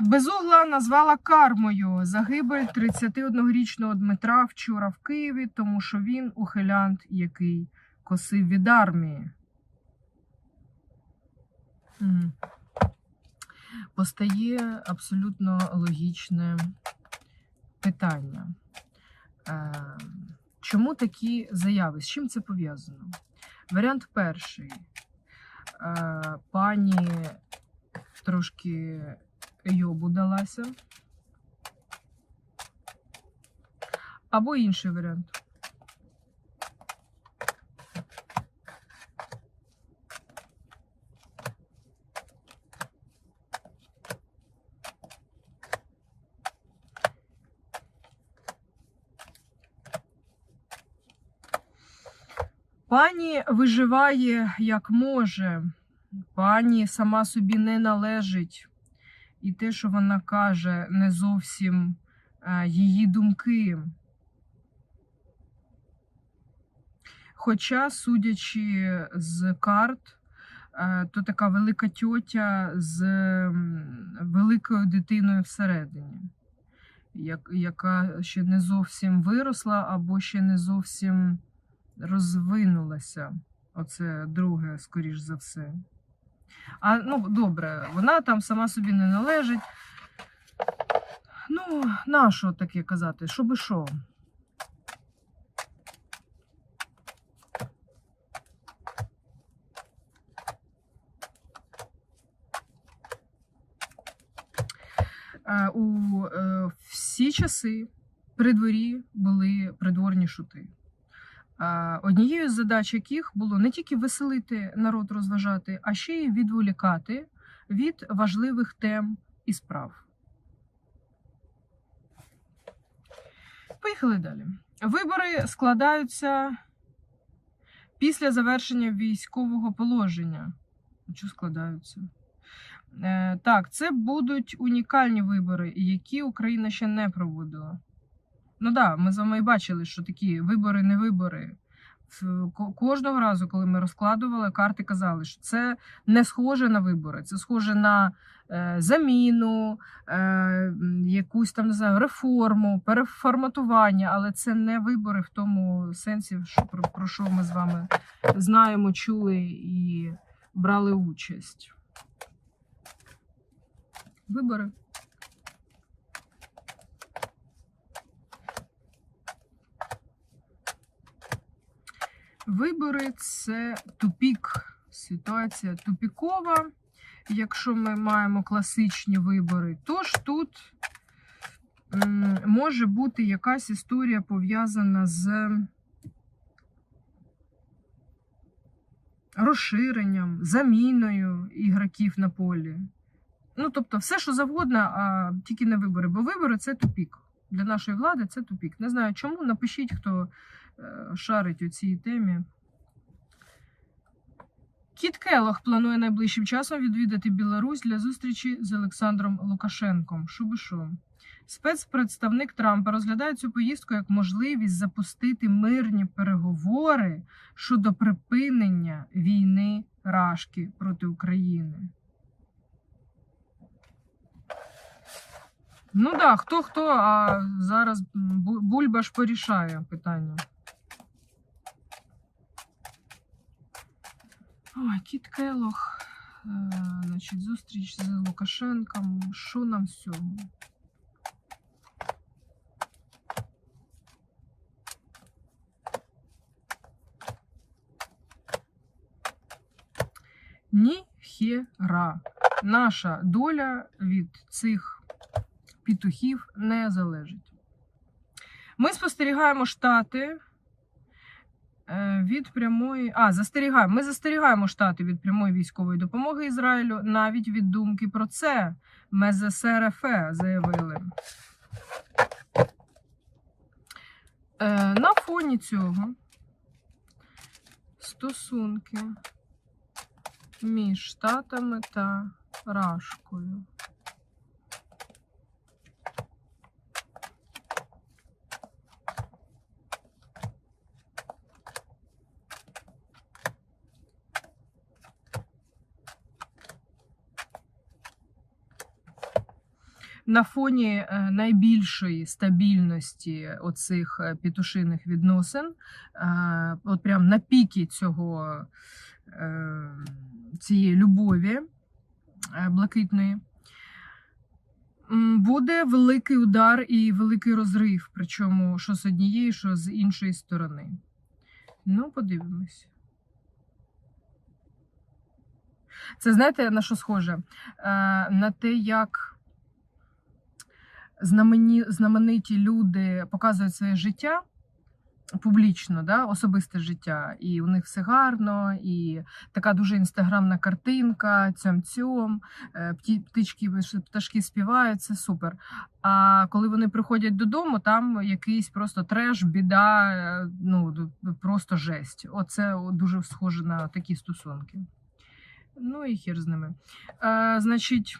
Безугла назвала кармою загибель 31-річного Дмитра вчора в Києві, тому що він ухилянт, який косив від армії. Постає абсолютно логічне питання. Е, Чому такі заяви? З чим це пов'язано? Варіант перший. Е, Пані трошки йобу далася. Або інший варіант. Пані виживає як може. Пані сама собі не належить. І те, що вона каже, не зовсім е, її думки. Хоча, судячи з карт, е, то така велика тьотя з великою дитиною всередині, як, яка ще не зовсім виросла або ще не зовсім розвинулася. Оце друге, скоріш за все. А ну, добре, вона там сама собі не належить. Ну, на що таке казати? Що що? Е, У е, всі часи при дворі були придворні шути. Однією з задач яких було не тільки веселити народ, розважати, а ще й відволікати від важливих тем і справ. Поїхали далі. Вибори складаються після завершення військового положення. Що складаються? Е, Так, це будуть унікальні вибори, які Україна ще не проводила. Ну так, да, ми з вами і бачили, що такі вибори не вибори. Кожного разу, коли ми розкладували, карти казали, що це не схоже на вибори, це схоже на е, заміну, е, якусь там не знаю, реформу, переформатування, але це не вибори в тому сенсі, що про, про що ми з вами знаємо, чули і брали участь. Вибори. Вибори це тупік. Ситуація тупікова. Якщо ми маємо класичні вибори, то ж тут може бути якась історія пов'язана з розширенням, заміною ігроків на полі. Ну, тобто, все, що завгодно, а тільки не вибори. Бо вибори це тупік. Для нашої влади це тупік. Не знаю чому. Напишіть, хто шарить у цій темі. Кіт Келох планує найближчим часом відвідати Білорусь для зустрічі з Олександром Лукашенком. Що. Спецпредставник Трампа розглядає цю поїздку як можливість запустити мирні переговори щодо припинення війни Рашки проти України. Ну так, да, хто хто, а зараз Бу- Бульба ж порішає питання. Ой, Кіт Келох. Е, значить, зустріч з Лукашенком. Що нам цього? Ніхера. Наша доля від цих петухів не залежить. Ми спостерігаємо штати від прямої. А, застерігаємо. Ми застерігаємо штати від прямої військової допомоги Ізраїлю навіть від думки про це. МЗСРФ заявили. Е, На фоні цього стосунки між Штатами та Рашкою. На фоні е, найбільшої стабільності оцих е, петушиних відносин, е, от прям на піки цього, цієї любові блакитної, буде великий удар і великий розрив, причому що з однієї, що з іншої сторони. Ну, подивимось. Це знаєте на що схоже? На те, як знамені, знамениті люди показують своє життя публічно, да, особисте життя, і у них все гарно, і така дуже інстаграмна картинка, цьом-цьом, е, птички, пташки співають, це супер. А коли вони приходять додому, там якийсь просто треш, біда, е, ну просто жесть. Оце дуже схоже на такі стосунки. Ну і хір з ними. Е, значить,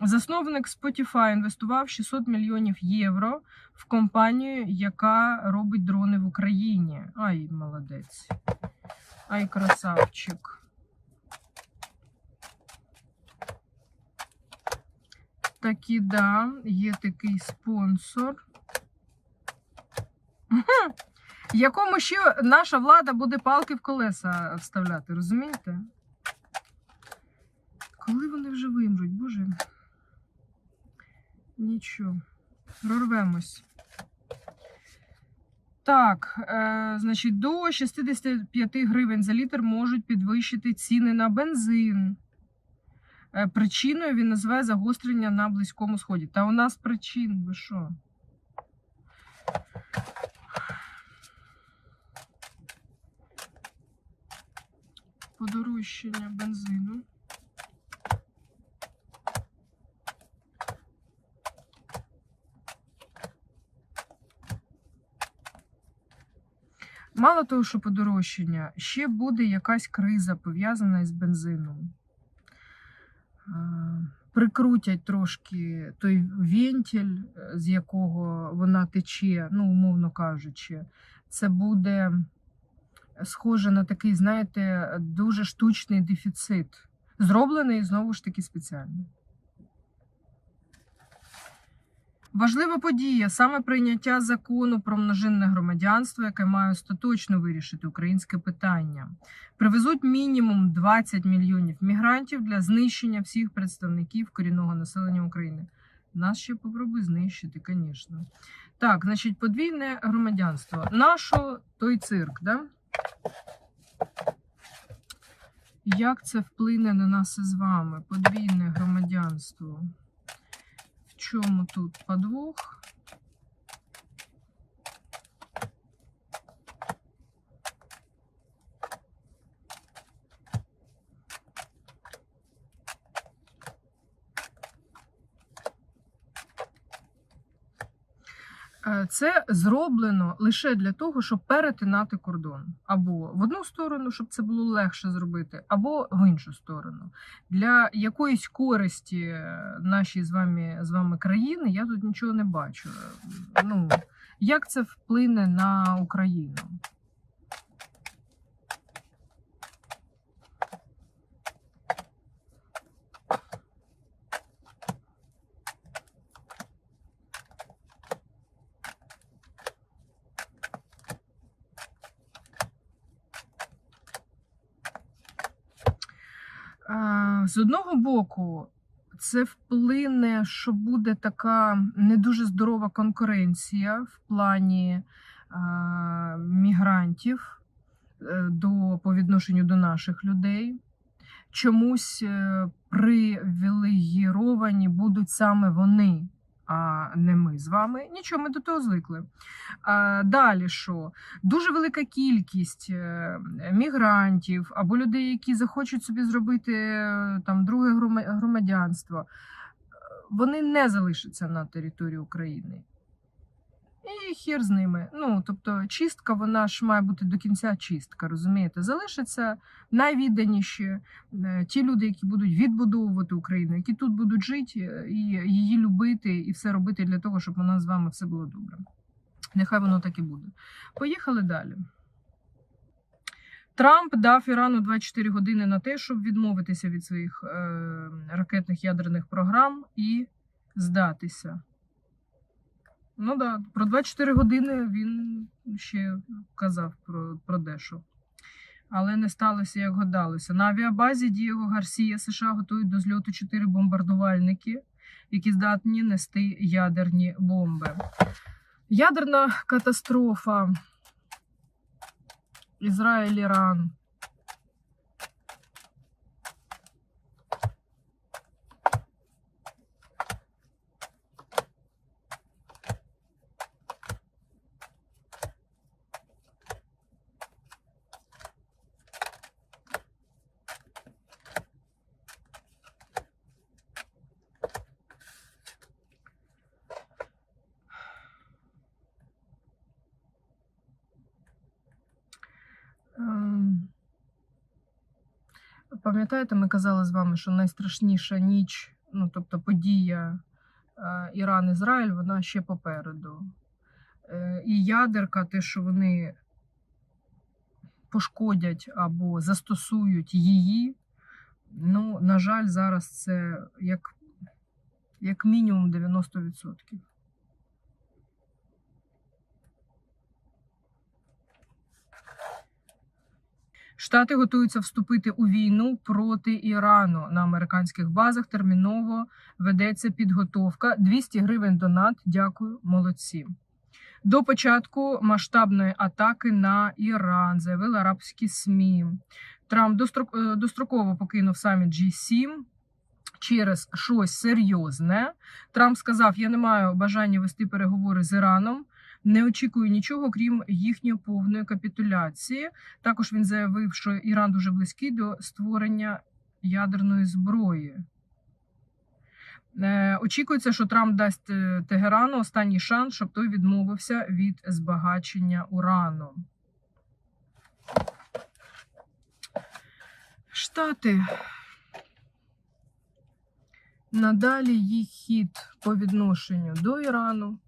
засновник Spotify інвестував 600 мільйонів євро в компанію, яка робить дрони в Україні. Ай, молодець. Ай, красавчик. Такі, да, є такий спонсор. Якому ще наша влада буде палки в колеса вставляти, розумієте? Коли вони вже вимруть, боже. Нічого. Прорвемось. Так, е, значить, до 65 гривень за літр можуть підвищити ціни на бензин. Е, причиною він називає загострення на Близькому Сході. Та у нас причин, ви що? Подорожчання бензину. Мало того, що подорожчання, ще буде якась криза пов'язана із бензином. Прикрутять трошки той вентиль, е, з якого вона тече, ну, умовно кажучи, це буде схоже на такий, знаєте, дуже штучний дефіцит, зроблений знову ж таки спеціально. Важлива подія саме прийняття закону про множинне громадянство, яке має остаточно вирішити українське питання. Привезуть мінімум 20 мільйонів мігрантів для знищення всіх представників корінного населення України. Нас ще попробуй знищити, звісно. Так, значить, подвійне громадянство. Нашо той цирк, да? Як це вплине на нас із вами? Подвійне громадянство. Чому тут подвох? Це зроблено лише для того, щоб перетинати кордон. Або в одну сторону, щоб це було легше зробити, або в іншу сторону. Для якоїсь користі е, нашій з вами, з вами країни я тут нічого не бачу. Е, Ну, як це вплине на Україну? З одного боку, це вплине, що буде така не дуже здорова конкуренція в плані мігрантів е, до, по відношенню до наших людей. Чомусь е, привілегіровані будуть саме вони, а не ми з вами. Нічого, ми до того звикли. А, далі що? Дуже велика кількість е, мігрантів або людей, які захочуть собі зробити е, там друге громадянство, е, вони не залишаться на території України. І хір з ними. Ну, тобто, чистка, вона ж має бути до кінця чистка, розумієте? Залишаться найвідданіші е, ті люди, які будуть відбудовувати Україну, які тут будуть жити е, і її любити, і все робити для того, щоб у нас з вами все було добре. Нехай воно так і буде. Поїхали далі. Трамп дав Ірану 24 години на те, щоб відмовитися від своїх е, ракетних ядерних програм і здатися. Ну так, да, про 24 години він ще казав про, про дещо. Але не сталося, як гадалося. На авіабазі Дієго Гарсія США готують до зльоту 4 бомбардувальники, які здатні нести ядерні бомби. Ядерна катастрофа. Ізраїль, Іран. Пам'ятаєте, ми казали з вами, що найстрашніша ніч, ну тобто подія е, Іран-Ізраїль, вона ще попереду. Е, І ядерка, те, що вони пошкодять або застосують її, ну, на жаль, зараз це як, як мінімум 90%. Штати готуються вступити у війну проти Ірану на американських базах. Терміново ведеться підготовка. 200 гривень донат. Дякую, молодці. До початку масштабної атаки на Іран заявили арабські СМІ. Трамп дострок- е, достроково покинув саміт G7 через щось серйозне. Трамп сказав: Я не маю бажання вести переговори з Іраном. Не очікую нічого, крім їхньої повної капітуляції. Також він заявив, що Іран дуже близький до створення ядерної зброї. Е, Очікується, що Трамп дасть е, Тегерану останній шанс, щоб той відмовився від збагачення урану. Штати. Надалі їх хід по відношенню до Ірану.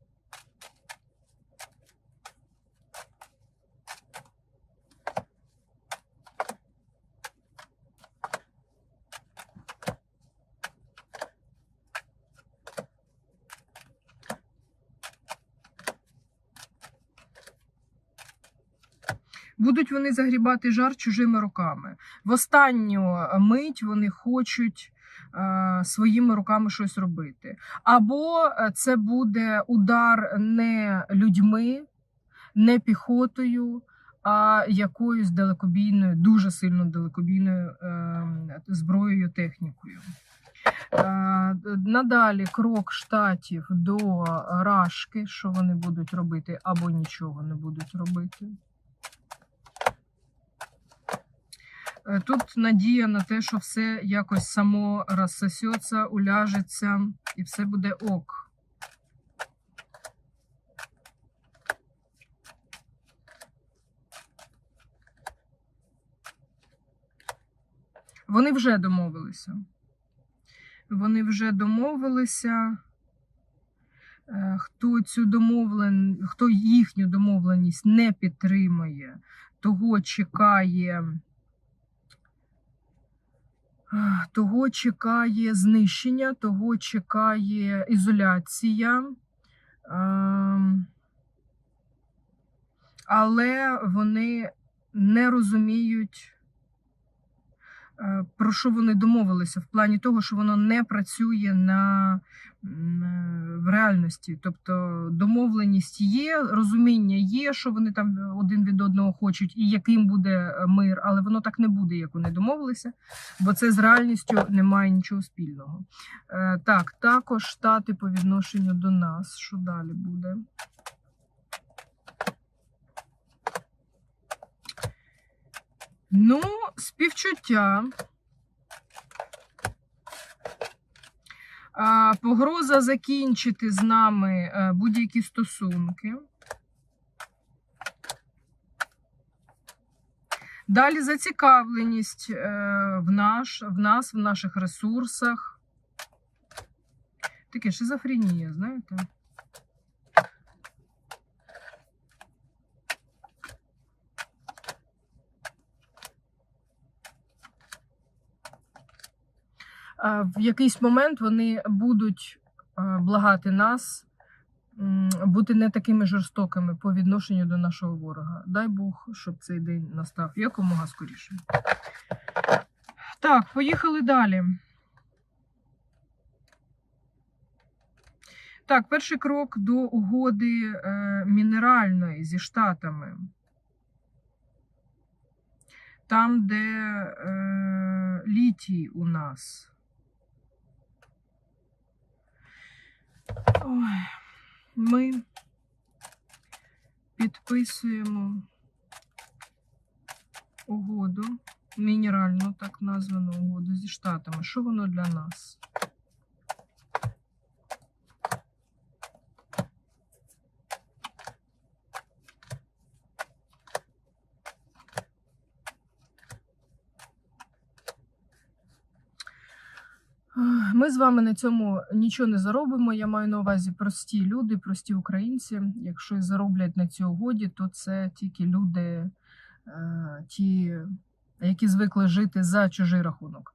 Будуть вони загрібати жар чужими руками. В останню мить вони хочуть е, своїми руками щось робити. Або е, це буде удар не людьми, не піхотою, а якоюсь далекобійною, дуже сильно далекобійною е, зброєю, технікою. Е, Надалі крок штатів до рашки, що вони будуть робити, або нічого не будуть робити. Е, Тут надія на те, що все якось само розсосеться, уляжеться і все буде ок. Вони вже домовилися. Вони вже домовилися. Е, Хто цю домовлен... хто їхню домовленість не підтримує, того чекає. Того чекає знищення, того чекає ізоляція. Ем, Але вони не розуміють, про що вони домовилися, в плані того, що воно не працює на, е, в реальності. Тобто домовленість є, розуміння є, що вони там один від одного хочуть, і яким буде е, мир, але воно так не буде, як вони домовилися бо це з реальністю не має нічого спільного. Е, так, також штати по відношенню до нас. Що далі буде? Ну, співчуття. Погроза закінчити з нами е, будь-які стосунки. Далі зацікавленість е, в, наш, в нас, в наших ресурсах. Таке шизофренія, знаєте? В якийсь момент вони будуть благати нас бути не такими жорстокими по відношенню до нашого ворога. Дай Бог, щоб цей день настав якомога скоріше. Так, поїхали далі. Так, перший крок до угоди е, мінеральної зі Штатами. Там, де е, літій у нас. Ой, ми підписуємо угоду, мінеральну так названу угоду зі Штатами. Що воно для нас? Ми з вами на цьому нічого не заробимо. Я маю на увазі прості люди, прості українці. Якщо і зароблять на цій угоді, то це тільки люди, е, ті, які звикли жити за чужий рахунок.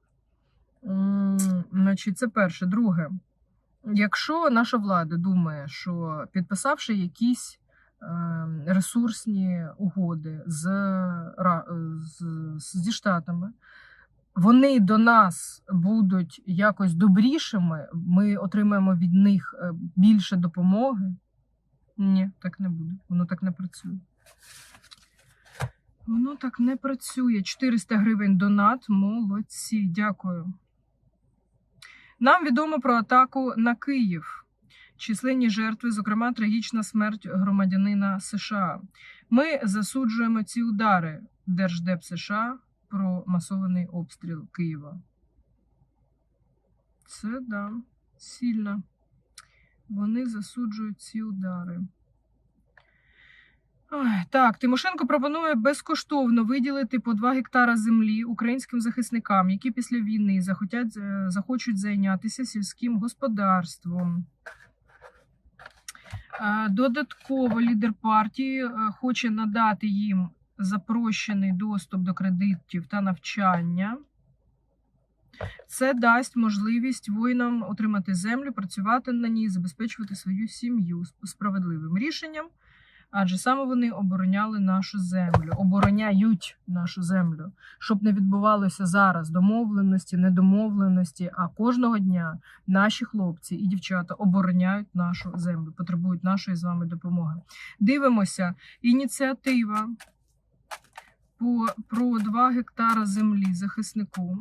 Значить, це перше. Друге, якщо наша влада думає, що підписавши якісь е, ресурсні угоди з, з, зі Штатами, вони до нас будуть якось добрішими, ми отримаємо від них е, більше допомоги. Ні, так не буде. Воно так не працює. Воно так не працює. 400 гривень донат. Молодці. Дякую. Нам відомо про атаку на Київ. Численні жертви, зокрема, трагічна смерть громадянина США. Ми засуджуємо ці удари Держдеп США про масований обстріл Києва. Це да, сильно. Вони засуджують ці удари. Так, Тимошенко пропонує безкоштовно виділити по 2 гектара землі українським захисникам, які після війни захотять, е, захочуть зайнятися сільським господарством. Е, Додатково лідер партії е, хоче надати їм запрощений доступ до кредитів та навчання. Це дасть можливість воїнам отримати землю, працювати на ній, забезпечувати свою сім'ю справедливим рішенням, адже саме вони обороняли нашу землю, обороняють нашу землю, щоб не відбувалося зараз домовленості, недомовленості. А кожного дня наші хлопці і дівчата обороняють нашу землю, потребують нашої з вами допомоги. Дивимося, ініціатива по, про 2 гектара землі захиснику.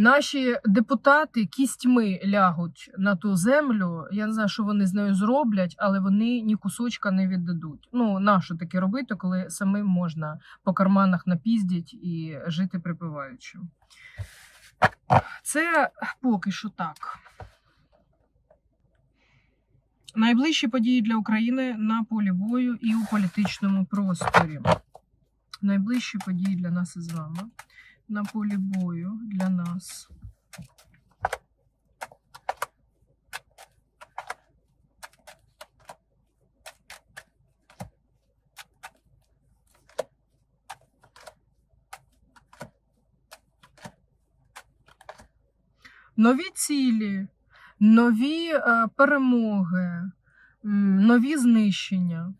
Наші депутати кістьми лягуть на ту землю. Я не знаю, що вони з нею зроблять, але вони ні кусочка не віддадуть. Ну, нащо таке робити, коли самим можна по карманах напіздять і жити припиваючи. Це поки що так. Найближчі події для України на полі бою і у політичному просторі. Найближчі події для нас із вами на полі бою для нас. Нові цілі, нові е, перемоги, нові знищення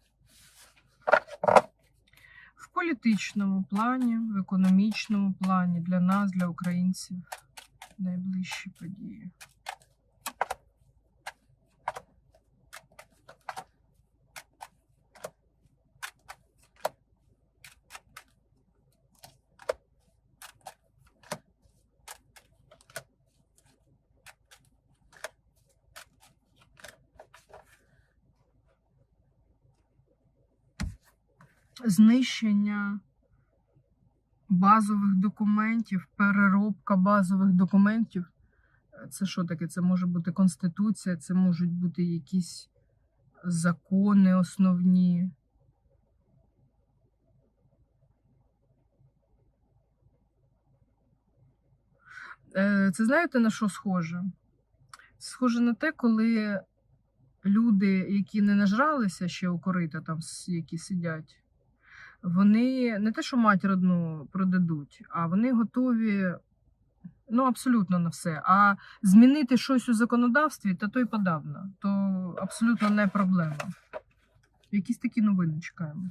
політичному плані, в економічному плані для нас, для українців найближчі події. Знищення базових документів, переробка базових документів. Це що таке? Це може бути конституція, це можуть бути якісь закони основні. Е, Це знаєте на що схоже? Схоже на те, коли люди, які не нажралися ще у корита, там, які сидять, вони не те, що мать родну продадуть, а вони готові ну, абсолютно на все. А змінити щось у законодавстві, та то й подавно. То абсолютно не проблема. Якісь такі новини чекаємо.